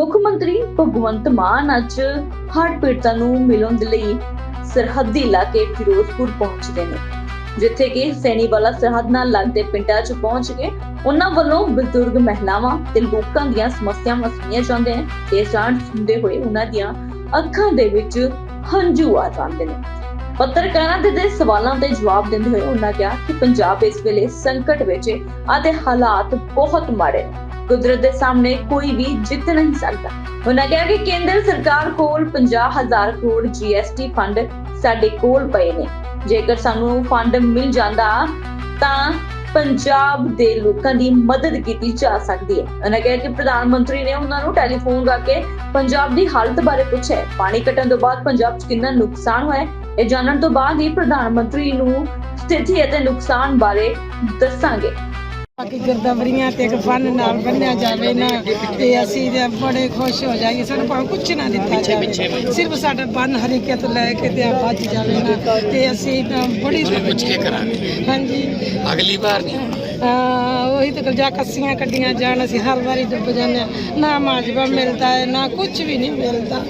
ਮੁੱਖ ਮੰਤਰੀ ਭਗਵੰਤ ਮਾਨ ਅੱਜ ਹੜ੍ਹ ਪੀੜਤਾਂ ਨੂੰ ਮਿਲਣ ਦੇ ਲਈ ਸਰਹੱਦੀ ਇਲਾਕੇ ਫਿਰੋਜ਼ਪੁਰ ਪਹੁੰਚਦੇ ਨੇ, ਜਿੱਥੇ ਕਿ ਸੈਣੀਵਾਲਾ ਸਰਹੱਦ ਨਾਲ ਲੱਗਦੇ ਪਿੰਡਾਂ 'ਚ ਪਹੁੰਚ ਕੇ ਉਹਨਾਂ ਵੱਲੋਂ ਬਜ਼ੁਰਗ ਮਹਿਲਾਵਾਂ ਤੇ ਲੋਕਾਂ ਦੀਆਂ ਸਮੱਸਿਆਵਾਂ ਸੁਣੀਆਂ ਜਾਂਦੇ ਨੇ ਤੇ ਜਾਣ ਸੁਣਦੇ ਹੋਏ ਉਹਨਾਂ ਦੀਆਂ ਅੱਖਾਂ ਦੇ ਵਿੱਚ ਹੰਝੂ ਆ ਜਾਂਦੇ ਨੇ। ਪੱਤਰਕਾਰਾਂ ਦੇ ਦੇ ਸਵਾਲਾਂ ਦੇ ਜਵਾਬ ਦਿੰਦੇ ਹੋਏ ਉਹਨਾਂ ਕਿਹਾ ਕਿ ਪੰਜਾਬ ਇਸ ਵੇਲੇ ਸੰਕਟ ਵਿੱਚ ਹੈ ਅਤੇ ਹਾਲਾਤ ਬਹੁਤ ਮਾੜੇ ਨੇ। ਕੁਦਰਤ ਦੇ ਸਾਹਮਣੇ ਕੋਈ ਵੀ ਜਿੱਤ ਨਹੀਂ ਸਕਦਾ। ਉਹਨਾਂ ਕਿਹਾ ਕਿ ਕੇਂਦਰ ਸਰਕਾਰ ਕੋਲ 50000 ਕਰੋੜ ਜੀਐਸਟੀ ਫੰਡ ਸਾਡੇ ਕੋਲ ਪਏ ਨੇ। ਜੇਕਰ ਸਾਨੂੰ ਫੰਡ ਮਿਲ ਜਾਂਦਾ, ਤਾਂ ਪੰਜਾਬ ਦੇ ਲੋਕਾਂ ਦੀ ਮਦਦ ਕੀਤੀ ਜਾ ਸਕਦੀ ਹੈ। ਉਹਨਾਂ ਕਿਹਾ ਕਿ ਪ੍ਰਧਾਨ ਮੰਤਰੀ ਨੇ ਉਹਨਾਂ ਨੂੰ ਟੈਲੀਫੋਨ ਕਰਕੇ ਪੰਜਾਬ ਦੀ ਹਾਲਤ ਬਾਰੇ ਪੁੱਛਿਆ ਪਾਣੀ ਕੱਟਣ ਤੋਂ ਬਾਅਦ ਪੰਜਾਬ 'ਚ ਕਿੰਨਾ ਨੁਕਸਾਨ ਹੋਇਆ ਇਹ ਜਾਣਨ ਤੋਂ ਬਾਅਦ ਹੀ ਪ੍ਰਧਾਨ ਮੰਤਰੀ ਨੂੰ ਸਥਿਤੀ ਅਤੇ ਨੁਕਸਾਨ ਬਾਰੇ ਦੱਸਾਂਗੇ। ਬਾਕੀ ਗਿਰਦਾਵਰੀਆਂ ਤੇ ਇੱਕ ਫਨ ਨਾਲ ਬੰਨਿਆ ਜਾਵੇ ਨਾ ਤੇ ਅਸੀਂ ਤੇ ਬੜੇ ਖੁਸ਼ ਹੋ ਜਾਈਏ। ਸਾਨੂੰ ਭਾਵੇਂ ਕੁਛ ਨਾ ਦਿੱਤਾ ਜਾਵੇ। ਸਿਰਫ ਸਾਡਾ ਬੰਨ ਹਰੀਕੇ ਤੋਂ ਲੈ ਕੇ ਤੇ ਆ ਭੱਜ ਜਾਵੇ ਨਾ ਤੇ ਅਸੀਂ ਤਾਂ ਬੜੀ ਪੁੱਛ ਕੇ ਕਰਾਂਗੇ। ਹਾਂਜੀ। ਅਗਲੀ ਵਾਰ ਨਹੀਂ ਉਹੀ ਤਾਂ ਜਾ ਕੱਸੀਆਂ ਕੱਢੀਆਂ ਜਾਣ ਅਸੀਂ ਹਰ ਵਾਰੀ ਡੁੱਬ ਜਾਂਦੇ ਨਾ ਮਾਜਵਾ ਮਿਲਦਾ ਹੈ ਨਾ ਕੁਝ ਵੀ ਨਹੀਂ ਮਿਲਦਾ।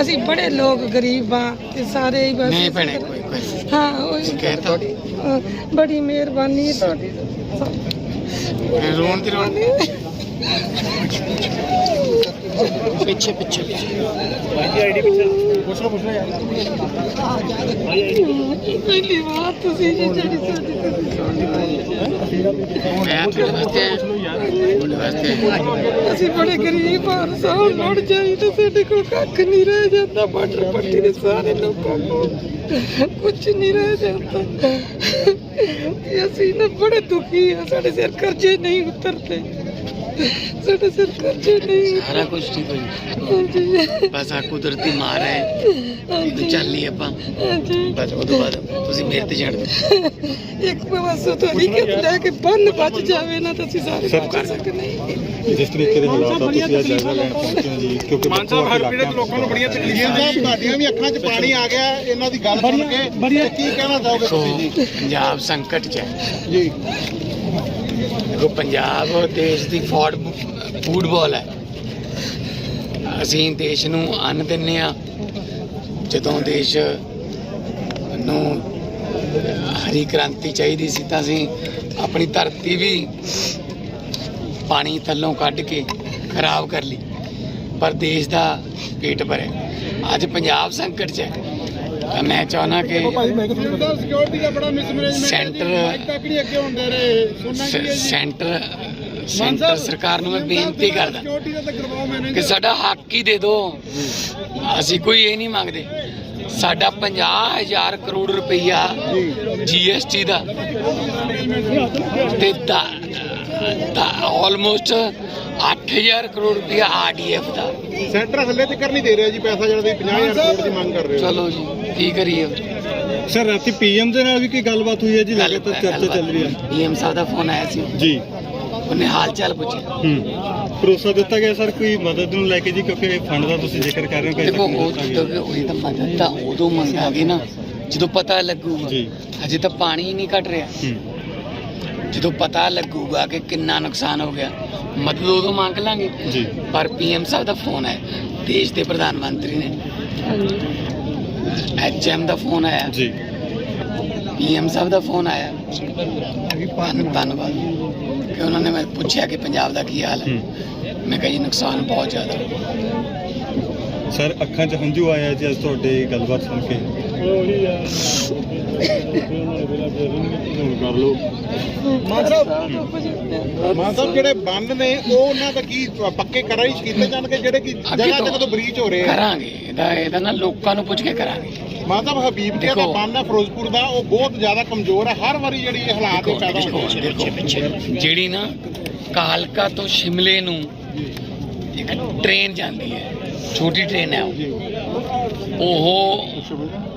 ਅਸੀਂ ਬੜੇ ਲੋਕ ਗਰੀਬ ਆ ਤੇ ਸਾਰੇ ਹੀ ਬਸ ਨਹੀਂ ਭੈਣੇ ਕੋਈ ਕੋਈ ਹਾਂ ਉਹੀ ਬੜੀ ਮਿਹਰਬਾਨੀ ਤੁਹਾਡੀ। ਰੋਣ ਦੀ ਰੋਣ ਪਿੱਛੇ ਪਿੱਛੇ ਪਹਿਲੀ ਵਾਰ ਤੁਸੀਂ ਜੀ ਜਿਹੜੀ ਸਾਡੀ ਮੈਂ ਤੁਹਾਡੇ ਵਾਸਤੇ ਆਇਆ ਤੁਹਾਡੇ ਵਾਸਤੇ ਆਇਆ। ਅਸੀਂ ਬੜੇ ਗਰੀਬ ਹਾਂ ਸਾਹ ਲੜ ਜਾਈ ਤੇ ਸਾਡੇ ਕੋਲ ਕੱਖ ਨਹੀਂ ਰਹਿ ਜਾਂਦਾ ਬਾਰਡਰ ਪੱਟੀ ਦੇ ਸਾਰੇ ਲੋਕਾਂ ਕੋਲ। ਕੁਝ ਨਹੀਂ ਰਹਿ ਜਾਂਦਾ। ਤੇ ਅਸੀਂ ਨਾ ਬੜੇ ਦੁਖੀ ਆ ਸਾਡੇ ਸਿਰ ਕਰਜ਼ੇ ਨਹੀਂ ਉਤਰਦੇ। ਸਾਡੇ ਸਿਰ ਕਰਜ਼ੇ ਨਹੀਂ ਸਾਰਾ ਕੁਝ ਠੀਕ ਹੋ। ਹਾਂਜੀ। ਬਸ ਆ ਕੁਦਰਤੀ ਮਾਰ ਹੈ। ਤੇ ਚੱਲ ਲਈ ਆਪਾਂ। ਬਸ ਉਹ ਤੋਂ ਬਾਅਦ ਤੁਸੀਂ ਮੇਰੇ ਤੇ ਛੱਡ ਦਿਓ ਇੱਕ ਪਾਸੋਂ ਤੋਂ ਰਿਕਤ ਲੈ ਕੇ ਬੰਨ ਬਚ ਜਾਵੇ ਨਾ ਤਾਂ ਅਸੀਂ ਸਾਰੇ ਬਚ ਸਕਦੇ ਹਾਂ। ਜਿਸ ਤਰੀਕੇ ਦੇ ਹਾਲਾਤ ਆ ਤੁਸੀਂ ਅੱਜ ਜਾਇਜ਼ਾ ਲੈਣ ਪਹੁੰਚੇ ਹੋ ਜੀ ਕਿਉਂਕਿ ਮਾਨ ਸਾਹਿਬ ਹਰ ਪੀੜਤ ਲੋਕਾਂ ਨੂੰ ਬੜੀਆਂ ਜੀ ਸਾਹਿਬ ਤੁਹਾਡੀਆਂ ਵੀ ਅੱਖਾਂ 'ਚ ਪਾਣੀ ਆ ਗਿਆ ਇਹਨਾਂ ਦੀ ਗੱਲ ਸੁਣ ਕੇ। ਕੀ ਕਹਿਣਾ ਚਾਹੋਗੇ ਤੁਸੀਂ ਜੀ? ਪੰਜਾਬ ਸੰਕਟ 'ਚ ਹੈ। ਜੀ। ਦੇਖੋ, ਪੰਜਾਬ ਦੇਸ਼ ਦੀ ਫੋਰਡ ਫੂਟਬਾਲ ਹੈ। ਅਸੀਂ ਦੇਸ਼ ਨੂੰ ਅੰਨ ਦਿੰਨੇ ਆ ਜਦੋਂ ਦੇਸ਼ ਨੂੰ ਹਰੀ ਕ੍ਰਾਂਤੀ ਚਾਹੀਦੀ ਸੀ, ਤਾਂ ਅਸੀਂ ਆਪਣੀ ਧਰਤੀ ਵੀ ਪਾਣੀ ਥੱਲੋਂ ਕੱਢ ਕੇ ਖਰਾਬ ਕਰ ਲਈ। ਪਰ ਦੇਸ਼ ਦਾ ਪੇਟ ਭਰਿਆ। ਅੱਜ ਪੰਜਾਬ ਸੰਕਟ 'ਚ ਹੈ। ਤਾਂ ਮੈਂ ਚਾਹਨਾ ਕਿ ਸਿਕਿਉਰਿਟੀ ਦਾ ਬੜਾ ਮਿਸਮੈਨੇਜਮੈਂਟ ਸੈਂਟਰ ਤੱਕ ਨਹੀਂ ਅੱਗੇ ਹੁੰਦੇ ਰਹੇ ਸੁਣਨਾ ਕੀ ਹੈ ਸ- ਜੀ ਸੈਂਟਰ ਸੈਂਟਰ ਸਰਕਾਰ ਨੂੰ ਮੈਂ ਬੇਨਤੀ ਕਰਦਾ ਕਿ ਸਾਡਾ ਹੱਕ ਹੀ ਦੇ ਦਿਓ ਅਸੀਂ ਕੋਈ ਇਹ ਨਹੀਂ ਮੰਗਦੇ ਸਾਡਾ 50000 ਕਰੋੜ ਰੁਪਈਆ ਜੀਐਸਟੀ ਦਾ ਤੇ ਦਾ ਆਲਮੋਸਟ 8000 ਕਰੋੜ ਰੁਪਈਆ ਆਰਡੀਐਫ ਦਾ। ਸੈਂਟਰ ਹੱਲੇ ਤੱਕ ਨਹੀਂ ਦੇ ਰਿਹਾ ਜੀ ਪੈਸਾ ਜਿਹੜਾ ਤੁਸੀਂ 50000 ਕਰੋੜ ਦੀ ਮੰਗ ਕਰ ਰਹੇ ਹੋ। ਚਲੋ ਜੀ ਕੀ ਕਰੀਏ ਸਰ ਰਾਤੀ ਪੀਐਮ ਦੇ ਨਾਲ ਵੀ ਕੋਈ ਗੱਲਬਾਤ ਹੋਈ ਹੈ ਜੀ? ਲਗਾਤਾਰ ਚਰਚਾ ਚੱਲ ਰਹੀ ਹੈ। ਪੀਐਮ ਸਾਹਿਬ ਦਾ ਫੋਨ ਆਇਆ ਸੀ। ਜੀ। ਉਹਨੇ ਹਾਲ ਚਾਲ ਪੁੱਛਿਆ। ਹੂੰ। ਭਰੋਸਾ ਦਿੱਤਾ ਗਿਆ ਸਰ ਕੋਈ ਮਦਦ ਨੂੰ ਲੈ ਕੇ ਜੀ? ਕਿਉਂਕਿ ਇਹ ਫੰਡ ਦਾ ਤੁਸੀਂ ਜ਼ਿਕਰ ਕਰ ਰਹੇ ਹੋ ਕਿ ਅਜੇ ਦੇਖੋ ਤੱਕ ਉਹ। ਜਦੋਂ ਉਹੀ ਤਾਂ ਮਦਦ ਤਾਂ ਉਦੋਂ ਮੰਗਾਂਗੇ ਨਾ ਜਦੋਂ ਪਤਾ ਲੱਗੂਗਾ। ਜੀ। ਹਜੇ ਤਾਂ ਪਾਣੀ ਹੀ ਨਹੀਂ ਘਟ ਰਿਹਾ। ਹੂੰ। ਜਦੋਂ ਪਤਾ ਲੱਗੂਗਾ ਕਿ ਕਿੰਨਾ ਨੁਕਸਾਨ ਹੋ ਗਿਆ ਮਦਦ ਉਦੋਂ ਮੰਗ ਲਾਂਗੇ। ਜੀ। ਪਰ ਪੀਐਮ ਸਾਹਿਬ ਦਾ ਫੋਨ ਹੈ ਦੇਸ਼ ਦੇ ਪ੍ਰਧਾਨ ਮੰਤਰੀ ਨੇ। ਐਚਐਮ ਦਾ ਫੋਨ ਆਇਆ। ਜੀ। ਪੀਐਮ ਸਾਹਿਬ ਦਾ ਫੋਨ ਆਇਆ। ਧੰਨ- ਧੰਨਵਾਦ। ਕਿ ਉਹਨਾਂ ਨੇ ਮੈਂ ਪੁੱਛਿਆ ਕਿ ਪੰਜਾਬ ਦਾ ਕੀ ਹਾਲ ਹੈ। ਹੂੰ। ਮੈਂ ਕਿਹਾ ਜੀ ਨੁਕਸਾਨ ਬਹੁਤ ਜ਼ਿਆਦਾ। ਸਰ ਅੱਖਾਂ 'ਚ ਹੰਝੂ ਆਇਆ ਜੀ ਅੱਜ ਤੁਹਾਡੇ ਗੱਲਬਾਤ ਸੁਣ ਕੇ। ਮਾਨ ਸਾਹਿਬ ਜਿਹੜੇ ਬੰਨ ਨੇ ਉਹ ਉਹਨਾਂ ਦਾ ਕੀ ਪੱਕੇ ਕਰਾਈ ਕੀਤੇ ਜਾਣਗੇ ਜਿਹੜੇ ਕਿ ਅੱਗੇ ਜਗ੍ਹਾ ਤੋਂ ਜਗ੍ਹਾ ਤੋਂ ਬ੍ਰੀਚ ਹੋ ਰਹੇ ਆ? ਕਰਾਂਗੇ। ਇਹਦਾ ਇਹਦਾ ਨਾ ਲੋਕਾਂ ਨੂੰ ਪੁੱਛ ਕੇ ਕਰਾਂਗੇ। ਮਾਨ ਸਾਹਿਬ ਹਬੀਬ ਕੇ ਦਾ ਦੇਖੋ। ਬੰਨ ਹੈ ਫਿਰੋਜ਼ਪੁਰ ਦਾ ਉਹ ਬਹੁਤ ਜ਼ਿਆਦਾ ਕਮਜ਼ੋਰ ਹੈ। ਹਰ ਵਾਰੀ ਜਿਹੜੀ ਇਹ ਹਾਲਾਤ ਪੈਦਾ ਹੁੰਦੇ ਦੇਖੋ, ਜਿਹੜੀ ਨਾ ਕਾਲਕਾ ਤੋਂ ਸ਼ਿਮਲੇ ਨੂੰ ਇੱਕ ਟ੍ਰੇਨ ਜਾਂਦੀ ਹੈ। ਛੋਟੀ ਟ੍ਰੇਨ ਹੈ ਉਹ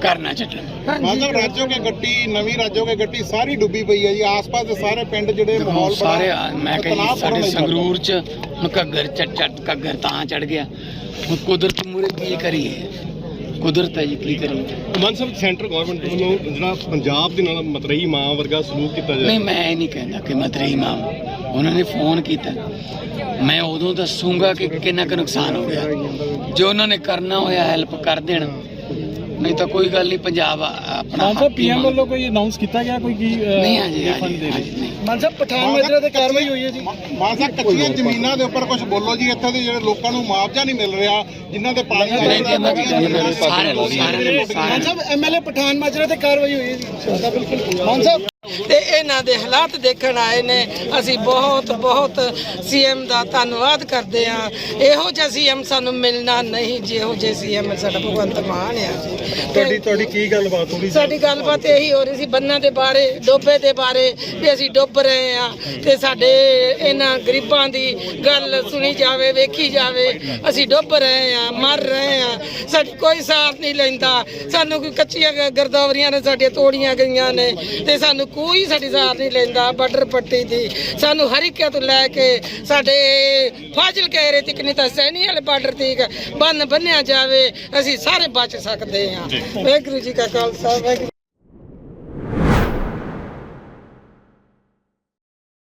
ਕਰਨਾ ਚਾਹੀਦਾ ਮਾਧਵ ਰਾਜੋ ਕੇ ਗੱਡੀ ਨਵੀਂ ਰਾਜੋ ਕੇ ਗੱਡੀ ਸਾਰੀ ਡੁੱਬੀ ਪਈ ਹੈ ਜੀ। ਆਸ-ਪਾਸ ਦੇ ਸਾਰੇ ਪਿੰਡ ਜਿਹੜੇ ਮਾਹੌਲ ਸਾਰੇ ਮੈਂ ਕਹਿੰਦਾ ਸਾਡੇ ਸੰਗਰੂਰ ਚ ਮਕੱਗਰ ਚੱਟ ਚੱਟ ਕੱਗਰ ਤਾਂ ਚੜ ਗਿਆ। ਹੁਣ ਕੁਦਰਤ ਮੂਰੇ ਕੀ ਕਰੀਏ? ਕੁਦਰਤ ਹੈ ਜੀ ਕੀ ਕਰੀਏ? ਮਨ ਸਾਹਿਬ ਸੈਂਟਰ ਗਵਰਨਮੈਂਟ ਵੱਲੋਂ ਜਿਹੜਾ ਪੰਜਾਬ ਦੇ ਨਾਲ ਮਤਰਈ ਮਾਂ ਵਰਗਾ ਸਲੂਕ ਕੀਤਾ ਜਾ ਨਹੀਂ ਮੈਂ ਨਹੀਂ ਕਹਿੰਦਾ ਕਿ ਮਤਰਈ ਮਾਂ। ਉਹਨਾਂ ਨੇ ਫੋਨ ਕੀਤਾ। ਮੈਂ ਉਦੋਂ ਦੱਸੂਗਾ ਕਿ ਕਿੰਨਾ ਕੁ ਨੁਕਸਾਨ ਹੋ ਗਿਆ। ਜੋ ਉਹਨਾਂ ਨੇ ਕਰਨਾ ਹੋਇਆ ਹੈਲਪ ਕਰ ਦੇਣਾ। ਨਹੀਂ ਤਾਂ ਕੋਈ ਗੱਲ ਨਹੀਂ ਪੰਜਾਬ ਆ- ਆਪਣਾ ਮਾਨ ਸਾਹਿਬ ਪੀਐਮ ਵੱਲੋਂ ਕੋਈ ਅਨਾਉਂਸ ਕੀਤਾ ਗਿਆ ਕੋਈ ਕੀ ਨਹੀਂ ਹਾਂਜੀ ਹਾਂਜੀ ਦੇ ਨਹੀਂ। ਮਾਨ ਸਾਹਿਬ ਪਠਾਨ ਮਾਜਰਾ ਤੇ ਕਾਰਵਾਈ ਹੋਈ ਹੈ ਜੀ। ਮਾਨ ਸਾਹਿਬ ਕੱਚੀਆਂ ਜ਼ਮੀਨਾਂ ਦੇ ਉੱਪਰ ਕੁਝ ਬੋਲੋ ਜੀ ਇੱਥੇ ਦੇ ਜਿਹੜੇ ਲੋਕਾਂ ਨੂੰ ਮੁਆਵਜ਼ਾ ਨਹੀਂ ਮਿਲ ਰਿਹਾ ਜਿਨ੍ਹਾਂ ਦੇ ਪਾਣੀ ਨੂੰ ਸਾਰਿਆਂ ਨੂੰ ਸਾਰਿਆਂ ਮਾਨ ਸਾਹਿਬ ਐਮਐਲਏ ਪਠਾਨ ਮਾਜਰਾ ਤੇ ਕਾਰਵਾਈ ਹੋਈ ਹੈ ਜੀ। ਬਿਲਕੁਲ ਮਾਨ ਸਾਹਿਬ ਤੇ ਇਹਨਾਂ ਦੇ ਹਾਲਾਤ ਦੇਖਣ ਆਏ ਨੇ। ਅਸੀਂ ਬਹੁਤ ਬਹੁਤ ਸੀਐਮ ਦਾ ਧੰਨਵਾਦ ਕਰਦੇ ਹਾਂ। ਇਹੋ ਜਿਹਾ ਸੀਐਮ ਸਾਨੂੰ ਮਿਲਣਾ ਨਹੀਂ ਜਿਹੋ ਜਿਹਾ ਸੀਐਮ ਸਾਡਾ ਭਗਵੰਤ ਮਾਨ ਆ। ਤੁਹਾਡੀ ਤੁਹਾਡੀ ਕੀ ਗੱਲਬਾਤ ਹੋਈ ਸਾਡੀ ਗੱਲਬਾਤ ਇਹੀ ਹੋ ਰਹੀ ਸੀ ਬੰਨਾਂ ਦੇ ਬਾਰੇ ਡੋਬੇ ਦੇ ਬਾਰੇ ਵੀ ਅਸੀਂ ਡੁੱਬ ਰਹੇ ਆ ਤੇ ਸਾਡੇ ਇਹਨਾਂ ਗਰੀਬਾਂ ਦੀ ਗੱਲ ਸੁਣੀ ਜਾਵੇ ਵੇਖੀ ਜਾਵੇ ਅਸੀਂ ਡੁੱਬ ਰਹੇ ਆ ਮਰ ਰਹੇ ਆ ਸਾਡੀ ਕੋਈ ਸਾਥ ਨਹੀਂ ਲੈਂਦਾ। ਸਾਨੂੰ ਕੋਈ ਕੱਚੀਆਂ ਗ- ਗਰਦਾਵਰੀਆਂ ਨੇ ਸਾਡੀਆਂ ਤੋੜੀਆਂ ਗਈਆਂ ਨੇ। ਤੇ ਸਾਨੂੰ ਕੋਈ ਸਾਡੀ ਸਾਥ ਨਹੀਂ ਲੈਂਦਾ ਬਾਰਡਰ ਪੱਟੀ ਦੀ। ਸਾਨੂੰ ਹਰੀਕਿਆ ਤੋਂ ਲੈ ਕੇ ਸਾਡੇ ਫਾਜ਼ਿਲ ਕਹਿਰੇ ਤੱਕ ਨਹੀਂ ਤਾਂ ਸੈਣੀ ਵਾਲੇ ਬਾਰਡਰ ਤੱਕ ਬੰਨ ਬੰਨਿਆ ਜਾਵੇ ਅਸੀਂ ਸਾਰੇ ਬਚ ਸਕਦੇ ਹਾਂ। ਵਾਹਿਗੁਰੂ ਜੀ ਕਾ ਖਾਲਸਾ ਵਾਹਿਗੁਰੂ